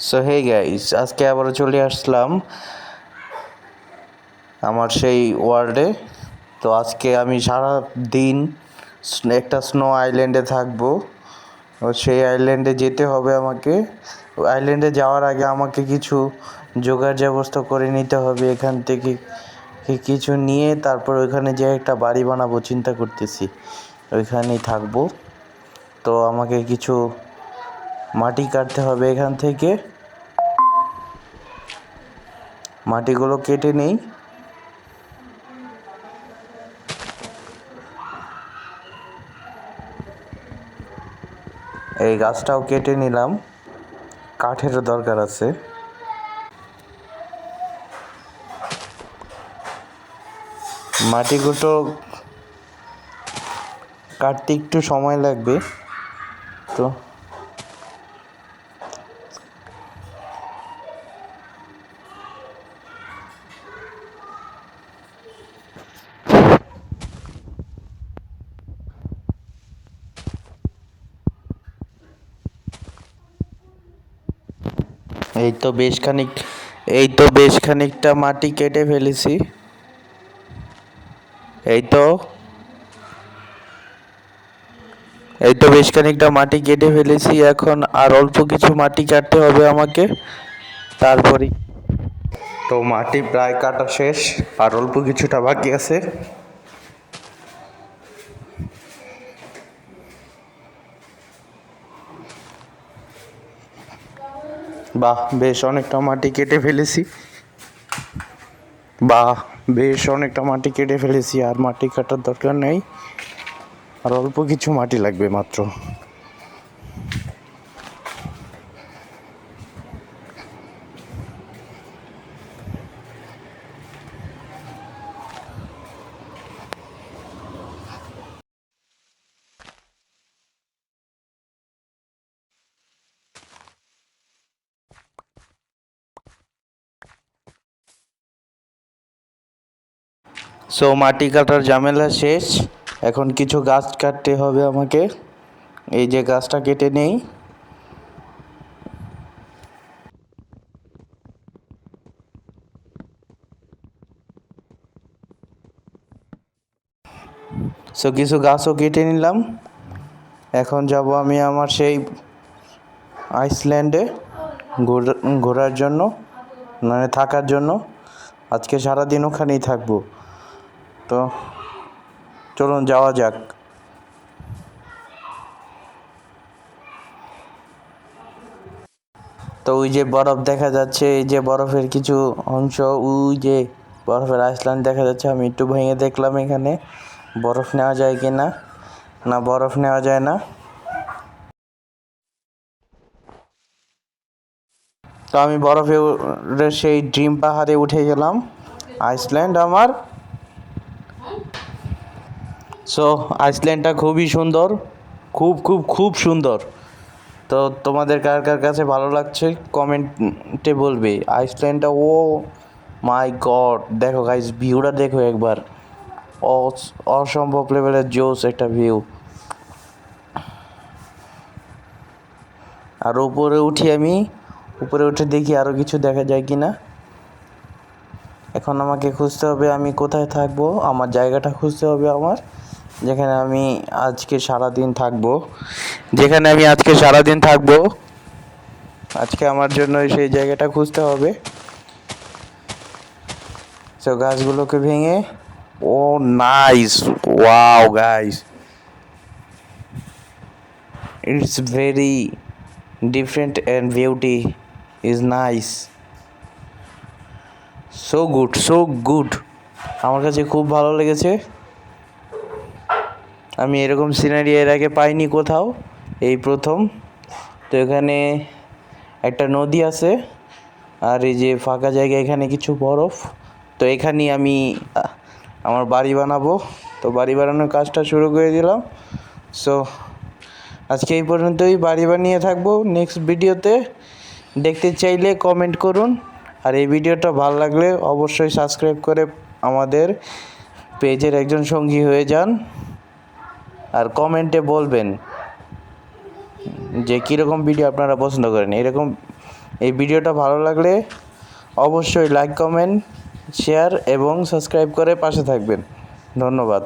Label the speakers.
Speaker 1: So hey guys আজকে আবারও চলে আসলাম আমার সেই ওয়ার্ল্ডে তো আজকে আমি সারা দিন একটা স্নো আইল্যান্ডে থাকব। সেই আইল্যান্ডে যেতে হবে আমাকে। আইল্যান্ডে যাওয়ার আগে আমাকে কিছু জোগাড় ব্যবস্থা করে নিতে হবে এখান থেকে। কি- কিছু নিয়ে তারপর ওইখানে যে একটা বাড়ি বানাবো, চিন্তা করতেছি। ওইখানেই থাকব। তো আমাকে কিছু মাটি কাটতে হবে এখান থেকে। মাটিগুলো কেটে নেই। এই গাছটাও কেটে নিলাম। কাঠেরও দরকার আছে। মাটিগুলো কাটতে একটু সময় লাগবে। তো এই তো বেশ খানিক, এই তো বেশ খানিকটা মাটি কেটে ফেলেছি। এই তো এই তো বেশ খানিকটা মাটি কেটে ফেলেছি, এখন আর অল্প কিছু মাটি কাটতে হবে আমাকে তারপরে তো মাটি প্রায় কাটা শেষ, আর অল্প কিছুটা বাকি আছে। বাহ, বেশ অনেকটা মাটি কেটে ফেলেছি। বাহ, বেশ অনেকটা মাটি কেটে ফেলেছি, আর মাটি কাটার দরকার নেই। আর অল্প কিছু মাটি লাগবে মাত্র। সো মাটি কাটার ঝামেলা শেষ। এখন কিছু গাছ কাটতে হবে আমাকে। এই যে গাছটা কেটে নেই। সো কিছু গাছও কেটে নিলাম। এখন যাব আমি আমার সেই আইসল্যান্ডে ঘোরা- ঘোরার জন্য মানে থাকার জন্য। আজকে সারাদিন ওখানেই থাকব। তো চলুন যাওয়া যাক। তো ওই যে বরফ দেখা যাচ্ছে, এই যে বরফের কিছু অংশ, ওই যে বরফের আইসল্যান্ড দেখা যাচ্ছে, আমি একটু ভেঙে দেখলাম এখানে। বরফ নেওয়া যায় কি না? না, বরফ নেওয়া যায় না। তো আমি বরফে উ- সেই ড্রিম পাহাড়ে উঠে গেলাম। আইসল্যান্ড আমার সো আইসল্যান্ডটা খুবই সুন্দর। খুব খুব খুব সুন্দর। তো তোমাদের কার কার কাছে ভালো লাগছে, কমেন্টে বলবে। আইসল্যান্ডটা ও মাই গড দেখো গাইস ভিউটা দেখো একবার। অস- অসম্ভব লেভেলের জোস একটা ভিউ আর উপরে উঠি আমি। উপরে উঠে দেখি আরও কিছু দেখা যায় কি না এখন আমাকে খুঁজতে হবে আমি কোথায় থাকব। আমার জায়গাটা খুঁজতে হবে আমার। যেখানে আমি আজকে সারা দিন থাকব। যেখানে আমি আজকে সারা দিন থাকব, আজকে আমার জন্য সেই জায়গাটা খুঁজতে হবে। তো গাছগুলোকে ভেঙে, ও nice wow guys it's very different and beauty is nice so good so good আমার কাছে খুব ভালো লেগেছে। আমি এরকম সিনারি এর আগে পাইনি কোথাও, এই প্রথম। তো এখানে একটা নদী আছে, আর এই যে ফাঁকা জায়গা, এখানে কিছু বরফ। তো এখানেই আমি আমার বাড়ি বানাবো। তো বাড়ি বানানোর কাজটা শুরু করে দিলাম। সো আজকে এই পর্যন্তই। বাড়ি বানিয়ে থাকব নেক্সট ভিডিওতে দেখতে চাইলে কমেন্ট করুন। আর এই ভিডিওটা ভালো লাগলে অবশ্যই সাবস্ক্রাইব করে আমাদের পেজের একজন সঙ্গী হয়ে যান। আর কমেন্টে বলবেন যে কীরকম ভিডিও আপনারা পছন্দ করেন। এরকম এই ভিডিওটা ভালো লাগলে অবশ্যই লাইক কমেন্ট শেয়ার এবং সাবস্ক্রাইব করে পাশে থাকবেন। ধন্যবাদ।